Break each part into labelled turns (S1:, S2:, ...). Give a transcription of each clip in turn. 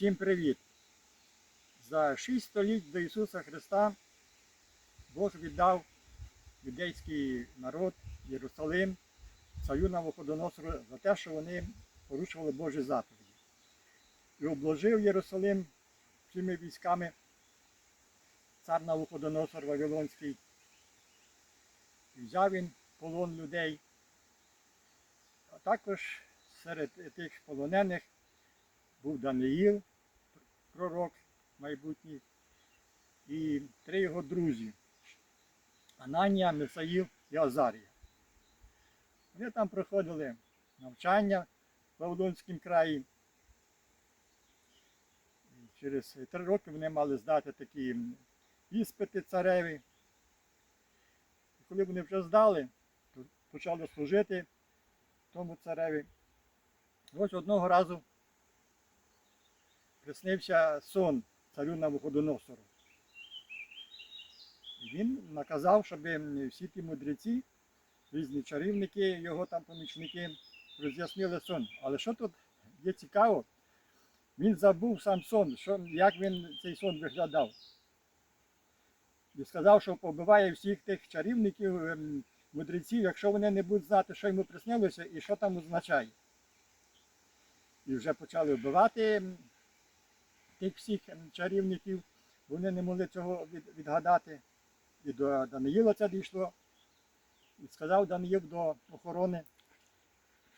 S1: Всім привіт! За шість століть до Ісуса Христа Бог віддав юдейський народ Єрусалим царю Навуходоносору за те, що вони порушували Божі заповіді. І обложив Єрусалим всіми військами цар Навуходоносор Вавилонський. І взяв він полон людей. А також серед тих полонених був Даниїл, пророк майбутній, і три його друзі Ананія, Месаїл і Азарія. Вони там проходили навчання в Вавилонському краї. Через три роки вони мали здати такі іспити цареві. І коли вони вже здали, то почали служити тому цареві. Ось одного разу приснився сон царю Навуходоносору. Він наказав, щоб всі ті мудреці, різні чарівники, його там помічники, роз'яснили сон. Але що тут є цікаво, він забув сам сон, що, як він цей сон виглядав. І сказав, що побиває всіх тих чарівників, ем, мудреців, якщо вони не будуть знати, що йому приснилося і що там означає. І вже почали вбивати тих всіх чарівників, вони не могли цього від- відгадати. І до Даниїла це дійшло. І сказав Даниїл до охорони,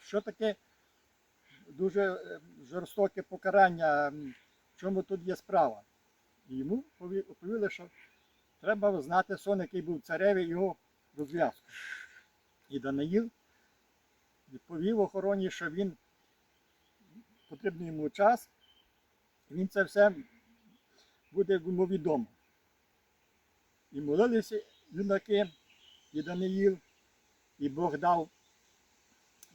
S1: що таке дуже е, жорстоке покарання, в чому тут є справа. І йому пові- оповіли, що треба знати сон, який був цареві, його розв'язку. І Даниїл відповів охороні, що він потрібний йому час, він це все буде йому відомо. І молилися юнаки, і Даниїл, і Бог дав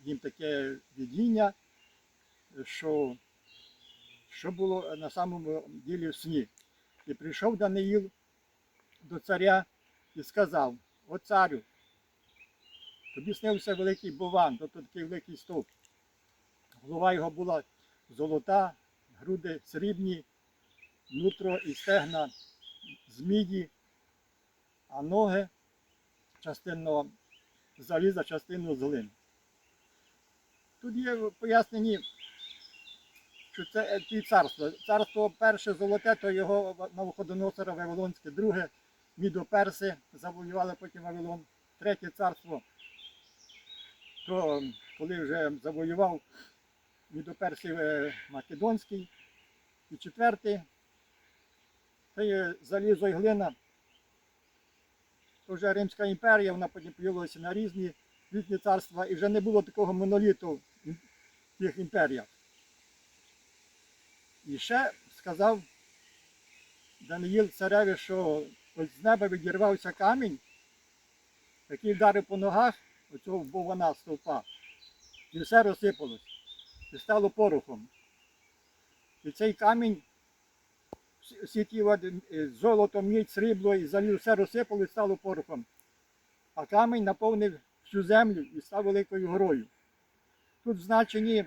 S1: їм таке видіння, що, що було на самому ділі в сні. І прийшов Даниїл до царя і сказав, о царю, тобі снився великий бован, тобто такий великий стовп. Голова його була золота, груди срібні, нутро і стегна з міді, а ноги частинно заліза, частину з глини. Тут є в поясненні, що це е, ті царства. Царство перше золоте, то його Навуходоносора Вавилонське, друге мідоперси завоювали потім Вавилон, третє царство, то коли вже завоював мідоперсів е, Македонський, і четвертий, це є залізо і глина. То вже Римська імперія, вона потім поділилася на різні, різні царства, і вже не було такого моноліту в тих імперіях. І ще сказав Даниїл цареві, що ось з неба відірвався камінь, який вдарив по ногах оцього вбована стовпа. І все розсипалось. І стало порохом. І цей камінь, всі- ті е, золото, мідь, срібло і заліз, все розсипалось і стало порохом. А камінь наповнив всю землю і став великою горою. Тут в значенні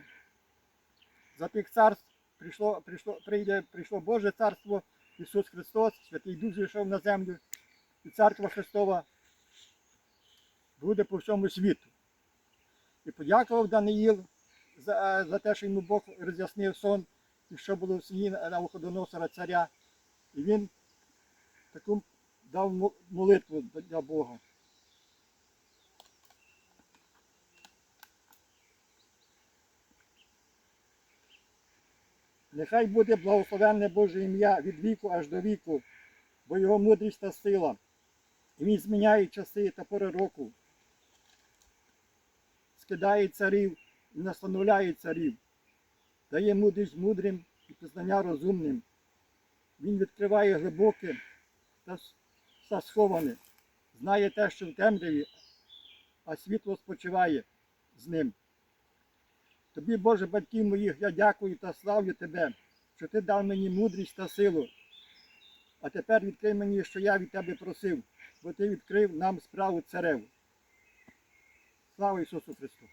S1: за тих царств прийшло, прийшло, прийде, прийшло Боже царство, Ісус Христос, Святий Дух зійшов на землю, і царство Христова буде по всьому світу. І подякував Даниїл за, за те, що йому Бог роз'яснив сон, і що було в сні Навуходоносора царя. І він таку дав молитву для Бога. Нехай буде благословенне Боже ім'я від віку аж до віку, бо його мудрість та сила. І він зміняє часи та пори року, скидає царів і настановляє царів, дає мудрість мудрим і пізнання розумним. Він відкриває глибоке та сховане, знає те, що в темряві, а світло спочиває з ним. Тобі, Боже, батьків моїх, я дякую та славлю Тебе, що Ти дав мені мудрість та силу. А тепер відкрий мені, що я від Тебе просив, бо Ти відкрив нам справу цареву. Слава Ісусу Христу!